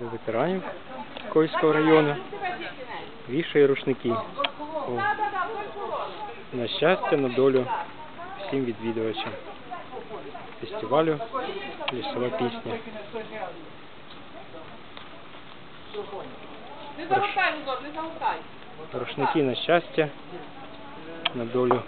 До ветеранів Кольського району вішає рушники. О, на щастя, на долю всім відвідувачам фестивалю Лісова пісня. Не загортай, не загортай. Рушники на щастя, на долю